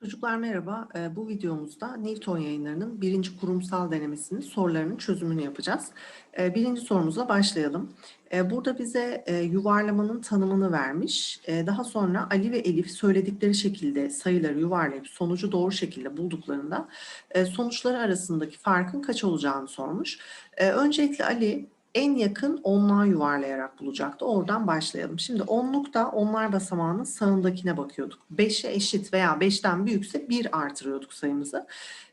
Çocuklar merhaba. Eee, Bu videomuzda Newton yayınlarının birinci kurumsal denemesinin sorularının çözümünü yapacağız. Eee, Birinci sorumuzla başlayalım. Eee, Burada bize eee, yuvarlamanın tanımını vermiş. Daha sonra Ali ve Elif söyledikleri şekilde sayıları yuvarlayıp sonucu doğru şekilde bulduklarında eee, sonuçları arasındaki farkın kaç olacağını sormuş. Öncelikle Ali en yakın onluğa yuvarlayarak bulacaktı. Oradan başlayalım. Şimdi onlukta onlar basamağının sağındakine bakıyorduk. 5'e eşit veya 5'ten büyükse 1 artırıyorduk sayımızı.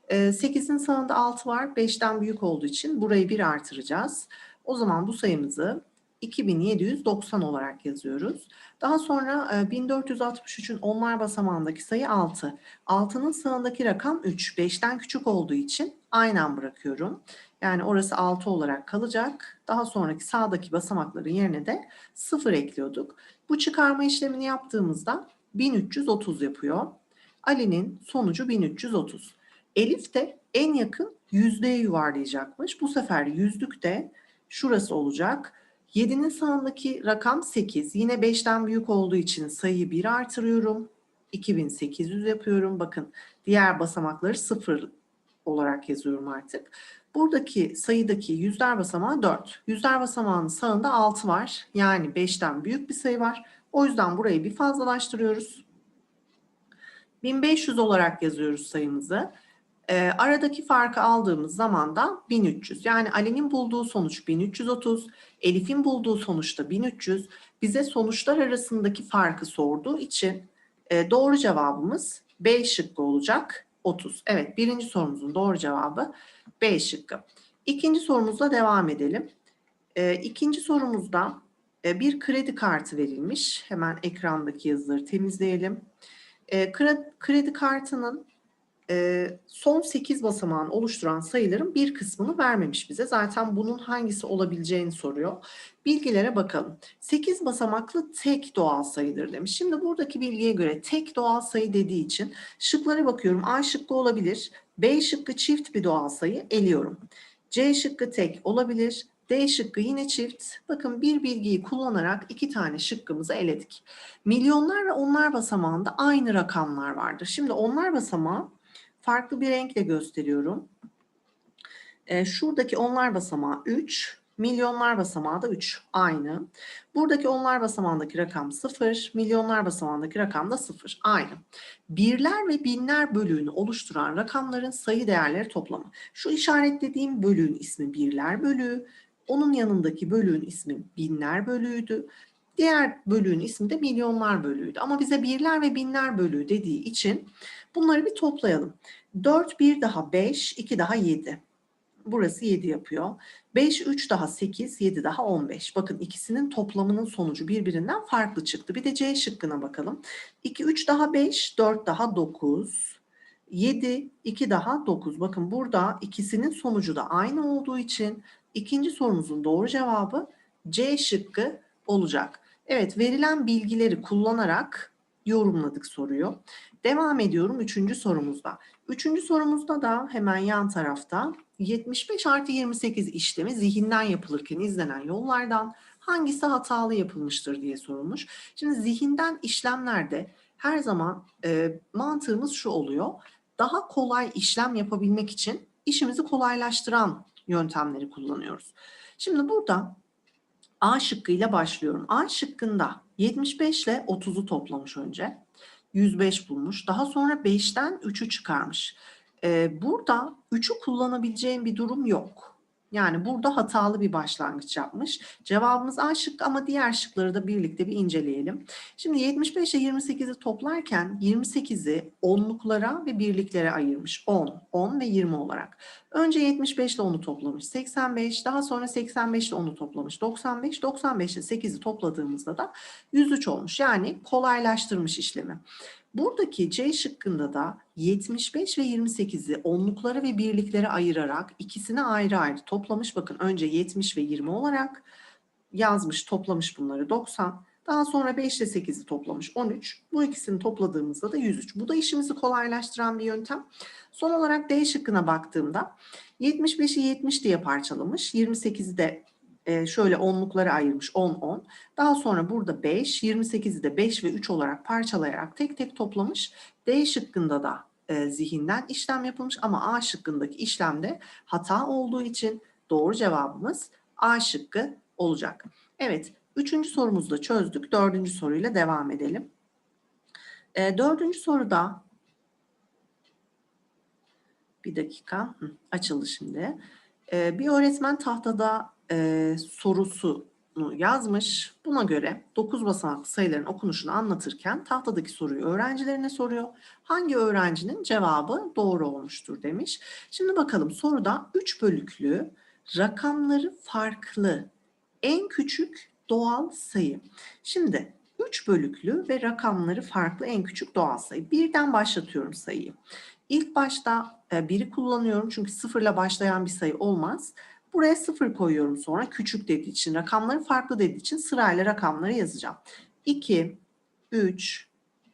Ee, 8'in sağında 6 var. 5'ten büyük olduğu için burayı 1 artıracağız. O zaman bu sayımızı 2790 olarak yazıyoruz. Daha sonra e, 1463'ün onlar basamağındaki sayı 6. 6'nın sağındaki rakam 3. 5'ten küçük olduğu için aynen bırakıyorum. Yani orası 6 olarak kalacak. Daha sonraki sağdaki basamakların yerine de 0 ekliyorduk. Bu çıkarma işlemini yaptığımızda 1330 yapıyor. Ali'nin sonucu 1330. Elif de en yakın yüzdeye yuvarlayacakmış. Bu sefer yüzlük de şurası olacak. 7'nin sağındaki rakam 8. Yine 5'ten büyük olduğu için sayıyı 1 artırıyorum. 2800 yapıyorum. Bakın diğer basamakları 0 olarak yazıyorum artık. Buradaki sayıdaki yüzler basamağı 4. Yüzler basamağının sağında 6 var. Yani 5'ten büyük bir sayı var. O yüzden burayı bir fazlalaştırıyoruz. 1500 olarak yazıyoruz sayımızı. Ee, aradaki farkı aldığımız zaman da 1300. Yani Ali'nin bulduğu sonuç 1330, Elif'in bulduğu sonuç da 1300. Bize sonuçlar arasındaki farkı sorduğu için e, doğru cevabımız B şıkkı olacak. 30. Evet birinci sorumuzun doğru cevabı B şıkkı. İkinci sorumuzla devam edelim. E, ikinci sorumuzda e, bir kredi kartı verilmiş. Hemen ekrandaki yazıları temizleyelim. E, kredi, kartının son 8 basamağını oluşturan sayıların bir kısmını vermemiş bize. Zaten bunun hangisi olabileceğini soruyor. Bilgilere bakalım. 8 basamaklı tek doğal sayıdır demiş. Şimdi buradaki bilgiye göre tek doğal sayı dediği için şıklara bakıyorum. A şıkkı olabilir. B şıkkı çift bir doğal sayı eliyorum. C şıkkı tek olabilir. D şıkkı yine çift. Bakın bir bilgiyi kullanarak iki tane şıkkımızı eledik. Milyonlar ve onlar basamağında aynı rakamlar vardır. Şimdi onlar basamağı farklı bir renkle gösteriyorum. E, şuradaki onlar basamağı 3, milyonlar basamağı da 3 aynı. Buradaki onlar basamağındaki rakam 0, milyonlar basamağındaki rakam da 0 aynı. Birler ve binler bölüğünü oluşturan rakamların sayı değerleri toplamı. Şu işaretlediğim bölüğün ismi birler bölüğü, onun yanındaki bölüğün ismi binler bölüğüydü. Diğer bölüğün ismi de milyonlar bölüğüydü. Ama bize birler ve binler bölüğü dediği için bunları bir toplayalım. 4, 1 daha 5, 2 daha 7. Burası 7 yapıyor. 5, 3 daha 8, 7 daha 15. Bakın ikisinin toplamının sonucu birbirinden farklı çıktı. Bir de C şıkkına bakalım. 2, 3 daha 5, 4 daha 9. 7, 2 daha 9. Bakın burada ikisinin sonucu da aynı olduğu için ikinci sorumuzun doğru cevabı C şıkkı olacak. Evet verilen bilgileri kullanarak yorumladık soruyu. Devam ediyorum üçüncü sorumuzda. Üçüncü sorumuzda da hemen yan tarafta 75 artı 28 işlemi zihinden yapılırken izlenen yollardan hangisi hatalı yapılmıştır diye sorulmuş. Şimdi zihinden işlemlerde her zaman e, mantığımız şu oluyor. Daha kolay işlem yapabilmek için işimizi kolaylaştıran yöntemleri kullanıyoruz. Şimdi burada A şıkkıyla başlıyorum. A şıkkında 75 ile 30'u toplamış önce. 105 bulmuş. Daha sonra 5'ten 3'ü çıkarmış. Ee, burada 3'ü kullanabileceğim bir durum yok. Yani burada hatalı bir başlangıç yapmış. Cevabımız A şıkkı ama diğer şıkları da birlikte bir inceleyelim. Şimdi 75 ile 28'i toplarken 28'i onluklara ve birliklere ayırmış. 10, 10 ve 20 olarak. Önce 75 ile 10'u toplamış. 85, daha sonra 85 ile 10'u toplamış. 95, 95 ile 8'i topladığımızda da 103 olmuş. Yani kolaylaştırmış işlemi. Buradaki C şıkkında da 75 ve 28'i onluklara ve birliklere ayırarak ikisini ayrı ayrı toplamış. Bakın önce 70 ve 20 olarak yazmış, toplamış bunları 90. Daha sonra 5 ile 8'i toplamış 13. Bu ikisini topladığımızda da 103. Bu da işimizi kolaylaştıran bir yöntem. Son olarak D şıkkına baktığımda 75'i 70 diye parçalamış. 28'i de şöyle onluklara ayırmış 10 10. Daha sonra burada 5, 28'i de 5 ve 3 olarak parçalayarak tek tek toplamış. D şıkkında da zihinden işlem yapılmış ama A şıkkındaki işlemde hata olduğu için doğru cevabımız A şıkkı olacak. Evet, üçüncü sorumuzu da çözdük. Dördüncü soruyla devam edelim. E, dördüncü soruda bir dakika açıldı şimdi. Bir öğretmen tahtada e, sorusunu yazmış. Buna göre 9 basamaklı sayıların okunuşunu anlatırken tahtadaki soruyu öğrencilerine soruyor. Hangi öğrencinin cevabı doğru olmuştur demiş. Şimdi bakalım soruda 3 bölüklü rakamları farklı en küçük doğal sayı. Şimdi 3 bölüklü ve rakamları farklı en küçük doğal sayı. Birden başlatıyorum sayıyı. İlk başta e, biri kullanıyorum çünkü sıfırla başlayan bir sayı olmaz. Buraya sıfır koyuyorum sonra küçük dediği için rakamları farklı dediği için sırayla rakamları yazacağım. 2, 3,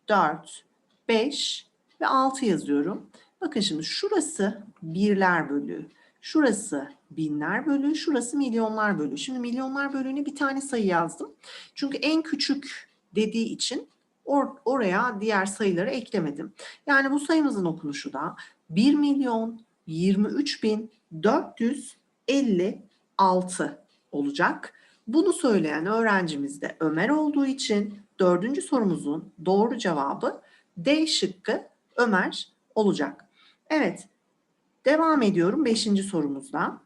4, 5 ve 6 yazıyorum. Bakın şimdi şurası birler bölüğü. Şurası binler bölüğü, şurası milyonlar bölüğü. Şimdi milyonlar bölüğüne bir tane sayı yazdım. Çünkü en küçük dediği için or- oraya diğer sayıları eklemedim. Yani bu sayımızın okunuşu da 1 milyon 23 bin 456 olacak. Bunu söyleyen öğrencimiz de Ömer olduğu için dördüncü sorumuzun doğru cevabı D şıkkı Ömer olacak. Evet, devam ediyorum beşinci sorumuzda.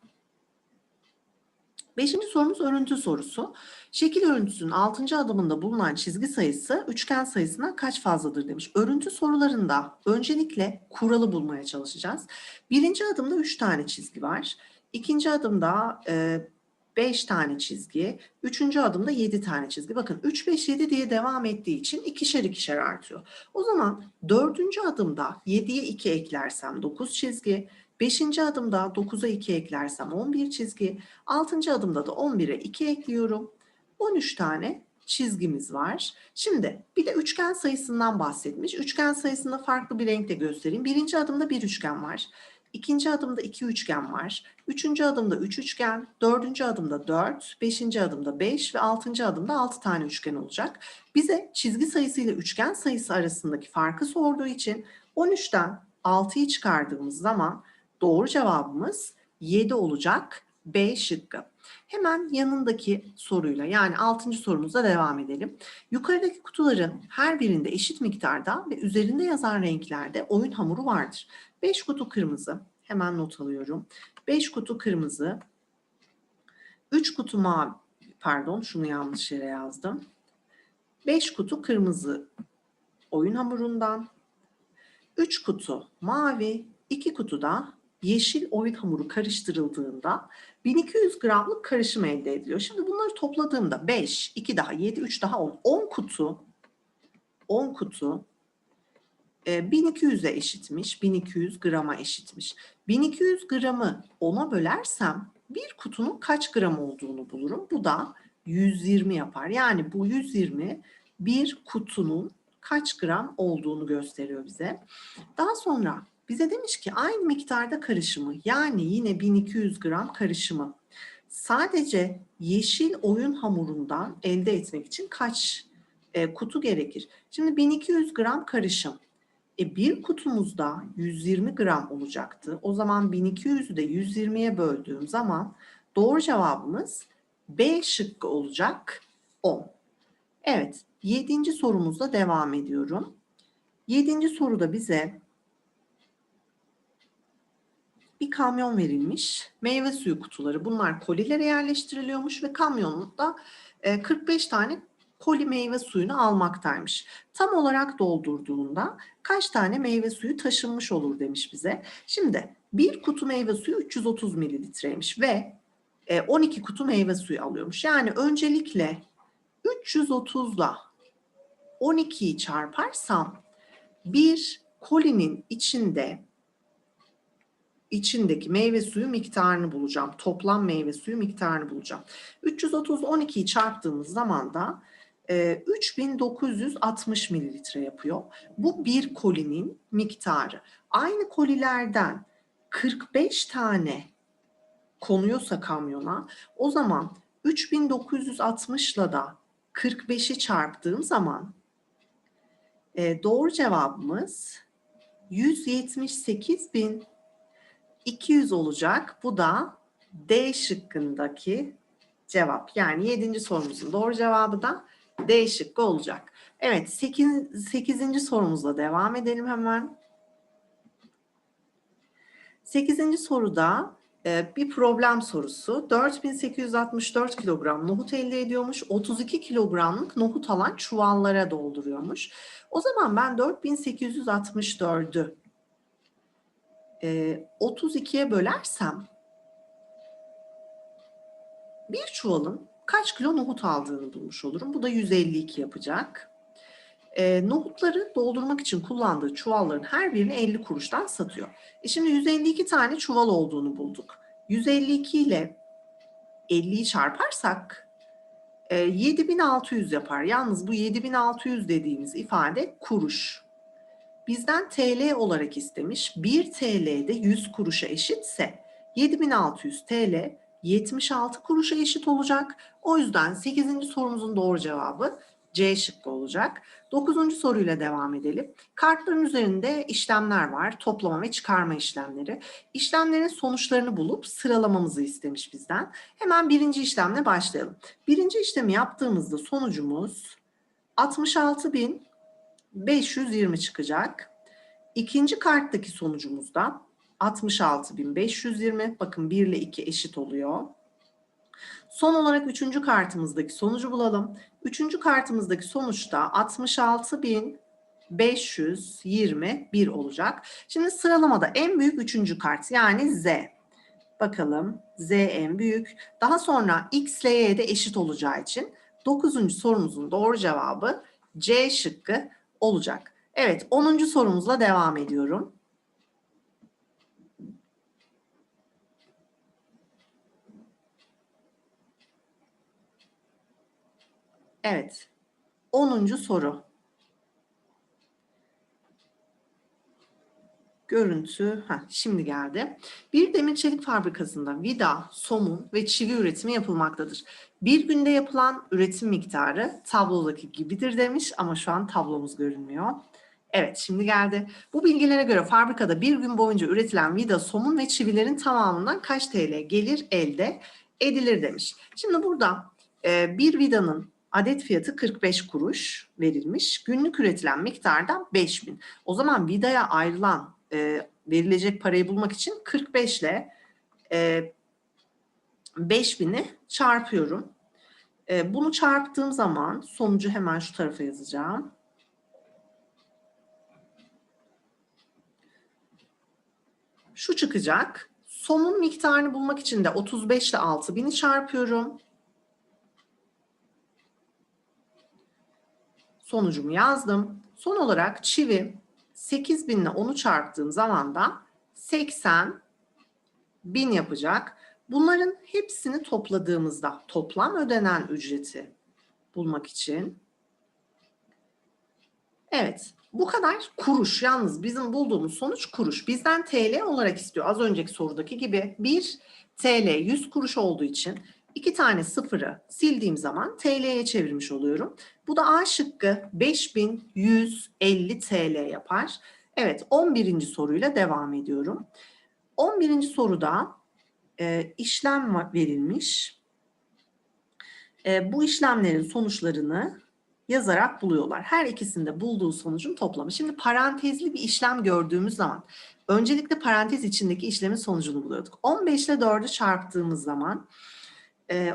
Beşinci sorumuz örüntü sorusu. Şekil örüntüsünün altıncı adımında bulunan çizgi sayısı üçgen sayısından kaç fazladır demiş. Örüntü sorularında öncelikle kuralı bulmaya çalışacağız. Birinci adımda üç tane çizgi var. İkinci adımda e, 5 tane çizgi, üçüncü adımda 7 tane çizgi. Bakın 3, 5, 7 diye devam ettiği için ikişer ikişer artıyor. O zaman dördüncü adımda 7'ye 2 eklersem 9 çizgi, beşinci adımda 9'a 2 eklersem 11 çizgi, altıncı adımda da 11'e 2 ekliyorum. 13 tane çizgimiz var. Şimdi bir de üçgen sayısından bahsetmiş. Üçgen sayısını farklı bir renkte göstereyim. Birinci adımda bir üçgen var. İkinci adımda iki üçgen var. Üçüncü adımda üç üçgen, dördüncü adımda dört, beşinci adımda beş ve altıncı adımda altı tane üçgen olacak. Bize çizgi sayısı ile üçgen sayısı arasındaki farkı sorduğu için 13'ten 6'yı çıkardığımız zaman doğru cevabımız 7 olacak B şıkkı. Hemen yanındaki soruyla yani 6. sorumuza devam edelim. Yukarıdaki kutuların her birinde eşit miktarda ve üzerinde yazan renklerde oyun hamuru vardır. 5 kutu kırmızı. Hemen not alıyorum. 5 kutu kırmızı. 3 kutu mavi. Pardon şunu yanlış yere yazdım. 5 kutu kırmızı oyun hamurundan. 3 kutu mavi. 2 kutu da yeşil oyun hamuru karıştırıldığında 1200 gramlık karışım elde ediliyor. Şimdi bunları topladığımda 5, 2 daha 7, 3 daha 10. 10 kutu 10 kutu e, 1200'e eşitmiş, 1200 grama eşitmiş. 1200 gramı 10'a bölersem bir kutunun kaç gram olduğunu bulurum. Bu da 120 yapar. Yani bu 120 bir kutunun kaç gram olduğunu gösteriyor bize. Daha sonra bize demiş ki aynı miktarda karışımı yani yine 1200 gram karışımı sadece yeşil oyun hamurundan elde etmek için kaç e, kutu gerekir? Şimdi 1200 gram karışım. E, bir kutumuzda 120 gram olacaktı. O zaman 1200'ü de 120'ye böldüğüm zaman doğru cevabımız B şıkkı olacak 10. Evet, yedinci sorumuzla devam ediyorum. Yedinci soruda bize bir kamyon verilmiş. Meyve suyu kutuları bunlar kolilere yerleştiriliyormuş ve kamyonda 45 tane koli meyve suyunu almaktaymış. Tam olarak doldurduğunda kaç tane meyve suyu taşınmış olur demiş bize. Şimdi bir kutu meyve suyu 330 mililitreymiş ve 12 kutu meyve suyu alıyormuş. Yani öncelikle 330 ile 12'yi çarparsam bir kolinin içinde içindeki meyve suyu miktarını bulacağım. Toplam meyve suyu miktarını bulacağım. 330 12'yi çarptığımız zaman da e, 3960 mililitre yapıyor. Bu bir kolinin miktarı. Aynı kolilerden 45 tane konuyorsa kamyona o zaman 3960 ile da 45'i çarptığım zaman e, doğru cevabımız 178.200 olacak. Bu da D şıkkındaki cevap. Yani 7. sorumuzun doğru cevabı da D şıkkı olacak. Evet 8. 8. sorumuzla devam edelim hemen. 8. soruda e, bir problem sorusu. 4864 kilogram nohut elde ediyormuş. 32 kilogramlık nohut alan çuvallara dolduruyormuş. O zaman ben 4864'ü e, 32'ye bölersem bir çuvalın kaç kilo nohut aldığını bulmuş olurum. Bu da 152 yapacak. E, nohutları doldurmak için kullandığı çuvalların her birini 50 kuruştan satıyor. E şimdi 152 tane çuval olduğunu bulduk. 152 ile 50'yi çarparsak e, 7600 yapar. Yalnız bu 7600 dediğimiz ifade kuruş. Bizden TL olarak istemiş. 1 TL'de 100 kuruşa eşitse 7600 TL 76 kuruşa eşit olacak. O yüzden 8. sorumuzun doğru cevabı C şıkkı olacak. 9. soruyla devam edelim. Kartların üzerinde işlemler var. Toplama ve çıkarma işlemleri. İşlemlerin sonuçlarını bulup sıralamamızı istemiş bizden. Hemen birinci işlemle başlayalım. Birinci işlemi yaptığımızda sonucumuz 66.520 çıkacak. İkinci karttaki sonucumuz da 66.520. Bakın 1 ile 2 eşit oluyor. Son olarak üçüncü kartımızdaki sonucu bulalım. Üçüncü kartımızdaki sonuçta 66.521 olacak. Şimdi sıralamada en büyük üçüncü kart yani Z. Bakalım Z en büyük. Daha sonra X ile Y de eşit olacağı için dokuzuncu sorumuzun doğru cevabı C şıkkı olacak. Evet 10. sorumuzla devam ediyorum. Evet. 10. soru. Görüntü, heh, şimdi geldi. Bir demir çelik fabrikasında vida, somun ve çivi üretimi yapılmaktadır. Bir günde yapılan üretim miktarı tablodaki gibidir demiş ama şu an tablomuz görünmüyor. Evet şimdi geldi. Bu bilgilere göre fabrikada bir gün boyunca üretilen vida, somun ve çivilerin tamamından kaç TL gelir elde edilir demiş. Şimdi burada e, bir vidanın adet fiyatı 45 kuruş verilmiş. Günlük üretilen miktar da 5000. O zaman vidaya ayrılan e, verilecek parayı bulmak için 45 ile e, 5000'i çarpıyorum. E, bunu çarptığım zaman sonucu hemen şu tarafa yazacağım. Şu çıkacak. Somun miktarını bulmak için de 35 ile 6000'i çarpıyorum. sonucumu yazdım. Son olarak çivi 8000 ile 10'u çarptığım zaman da 80 bin yapacak. Bunların hepsini topladığımızda toplam ödenen ücreti bulmak için Evet, bu kadar kuruş. Yalnız bizim bulduğumuz sonuç kuruş. Bizden TL olarak istiyor. Az önceki sorudaki gibi 1 TL 100 kuruş olduğu için İki tane sıfırı sildiğim zaman TL'ye çevirmiş oluyorum. Bu da A şıkkı 5150 TL yapar. Evet 11. soruyla devam ediyorum. 11. soruda e, işlem verilmiş. E, bu işlemlerin sonuçlarını yazarak buluyorlar. Her ikisinde bulduğu sonucun toplamı. Şimdi parantezli bir işlem gördüğümüz zaman öncelikle parantez içindeki işlemin sonucunu buluyorduk. 15 ile 4'ü çarptığımız zaman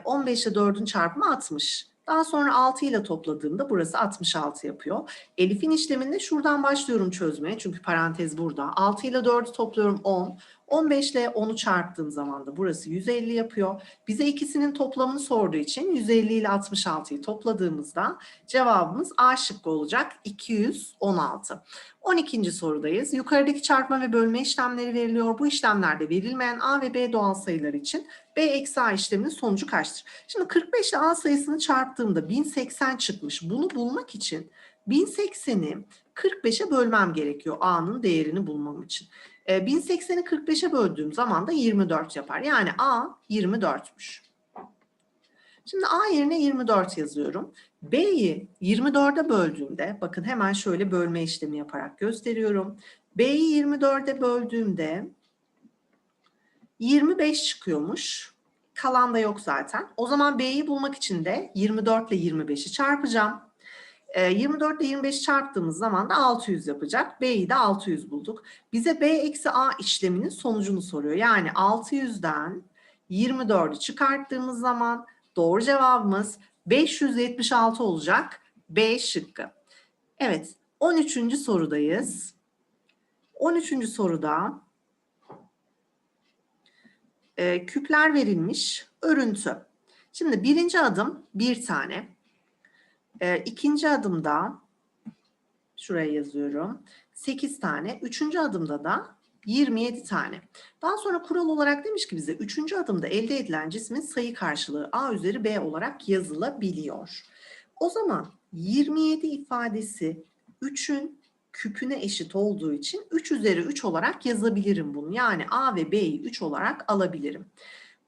15 ile 4'ün çarpımı 60. Daha sonra 6 ile topladığımda burası 66 yapıyor. Elif'in işleminde şuradan başlıyorum çözmeye. Çünkü parantez burada. 6 ile 4'ü topluyorum 10. 15 ile 10'u çarptığım zaman da burası 150 yapıyor. Bize ikisinin toplamını sorduğu için 150 ile 66'yı topladığımızda cevabımız A şıkkı olacak 216. 12. sorudayız. Yukarıdaki çarpma ve bölme işlemleri veriliyor. Bu işlemlerde verilmeyen A ve B doğal sayılar için B eksi A işleminin sonucu kaçtır? Şimdi 45 ile A sayısını çarptığımda 1080 çıkmış. Bunu bulmak için 1080'i 45'e bölmem gerekiyor A'nın değerini bulmam için. 1080'i 45'e böldüğüm zaman da 24 yapar. Yani A 24'müş. Şimdi A yerine 24 yazıyorum. B'yi 24'e böldüğümde, bakın hemen şöyle bölme işlemi yaparak gösteriyorum. B'yi 24'e böldüğümde 25 çıkıyormuş. Kalan da yok zaten. O zaman B'yi bulmak için de 24 ile 25'i çarpacağım. Ee, 24 ile 25 çarptığımız zaman da 600 yapacak. B'yi de 600 bulduk. Bize B eksi A işleminin sonucunu soruyor. Yani 600'den 24'ü çıkarttığımız zaman doğru cevabımız 576 olacak. B şıkkı. Evet 13. sorudayız. 13. soruda e, küpler verilmiş örüntü. Şimdi birinci adım bir tane. E, ikinci adımda şuraya yazıyorum 8 tane. Üçüncü adımda da 27 tane. Daha sonra kural olarak demiş ki bize üçüncü adımda elde edilen cismin sayı karşılığı A üzeri B olarak yazılabiliyor. O zaman 27 ifadesi 3'ün küpüne eşit olduğu için 3 üzeri 3 olarak yazabilirim bunu. Yani A ve B'yi 3 olarak alabilirim.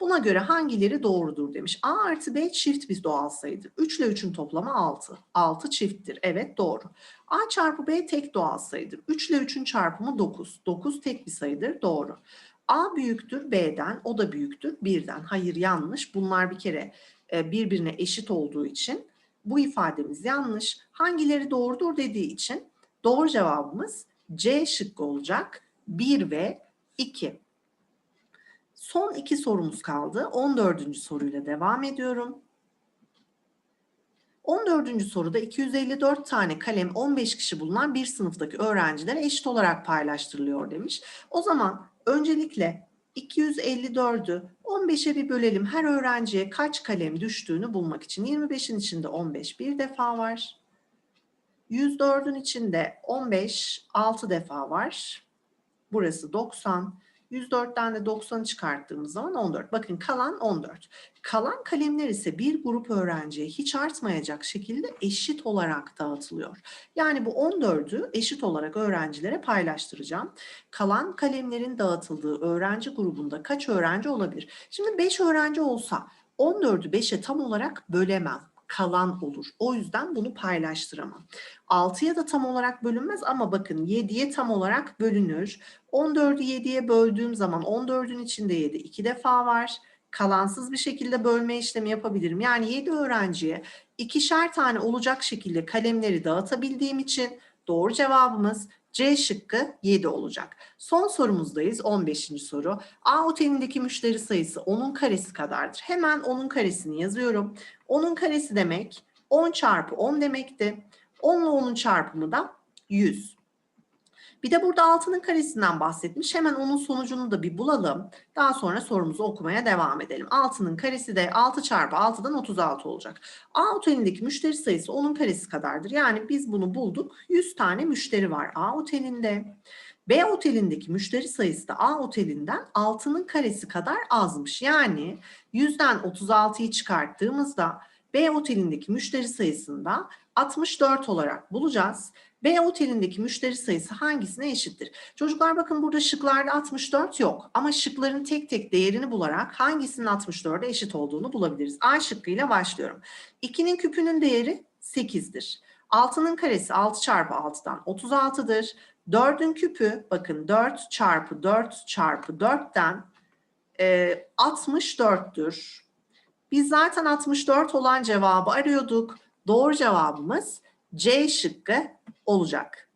Buna göre hangileri doğrudur demiş. A artı B çift bir doğal sayıdır. 3 ile 3'ün toplamı 6. 6 çifttir. Evet doğru. A çarpı B tek doğal sayıdır. 3 ile 3'ün çarpımı 9. 9 tek bir sayıdır. Doğru. A büyüktür B'den, o da büyüktür 1'den. Hayır yanlış. Bunlar bir kere e, birbirine eşit olduğu için bu ifademiz yanlış. Hangileri doğrudur dediği için doğru cevabımız C şıkkı olacak. 1 ve 2. Son iki sorumuz kaldı. 14. soruyla devam ediyorum. 14. soruda 254 tane kalem 15 kişi bulunan bir sınıftaki öğrencilere eşit olarak paylaştırılıyor demiş. O zaman öncelikle 254'ü 15'e bir bölelim. Her öğrenciye kaç kalem düştüğünü bulmak için 25'in içinde 15 bir defa var. 104'ün içinde 15 6 defa var. Burası 90. 104'ten de 90'ı çıkarttığımız zaman 14. Bakın kalan 14. Kalan kalemler ise bir grup öğrenciye hiç artmayacak şekilde eşit olarak dağıtılıyor. Yani bu 14'ü eşit olarak öğrencilere paylaştıracağım. Kalan kalemlerin dağıtıldığı öğrenci grubunda kaç öğrenci olabilir? Şimdi 5 öğrenci olsa 14'ü 5'e tam olarak bölemem kalan olur. O yüzden bunu paylaştıramam. 6'ya da tam olarak bölünmez ama bakın 7'ye tam olarak bölünür. 14'ü 7'ye böldüğüm zaman 14'ün içinde 7 iki defa var. Kalansız bir şekilde bölme işlemi yapabilirim. Yani 7 öğrenciye ikişer tane olacak şekilde kalemleri dağıtabildiğim için doğru cevabımız C şıkkı 7 olacak. Son sorumuzdayız 15. soru. A otelindeki müşteri sayısı 10'un karesi kadardır. Hemen 10'un karesini yazıyorum. 10'un karesi demek 10 çarpı 10 demekti. 10 ile 10'un çarpımı da 100. Bir de burada 6'nın karesinden bahsetmiş. Hemen onun sonucunu da bir bulalım. Daha sonra sorumuzu okumaya devam edelim. 6'nın karesi de 6 çarpı 6'dan 36 olacak. A otelindeki müşteri sayısı onun karesi kadardır. Yani biz bunu bulduk. 100 tane müşteri var A otelinde. B otelindeki müşteri sayısı da A otelinden 6'nın karesi kadar azmış. Yani 100'den 36'yı çıkarttığımızda B otelindeki müşteri sayısında 64 olarak bulacağız. B otelindeki müşteri sayısı hangisine eşittir? Çocuklar bakın burada şıklarda 64 yok ama şıkların tek tek değerini bularak hangisinin 64'e eşit olduğunu bulabiliriz. A şıkkıyla başlıyorum. 2'nin küpünün değeri 8'dir. 6'nın karesi 6 çarpı 6'dan 36'dır. 4'ün küpü bakın 4 çarpı 4 çarpı 4'ten e, 64'tür. Biz zaten 64 olan cevabı arıyorduk. Doğru cevabımız C şıkkı olacak.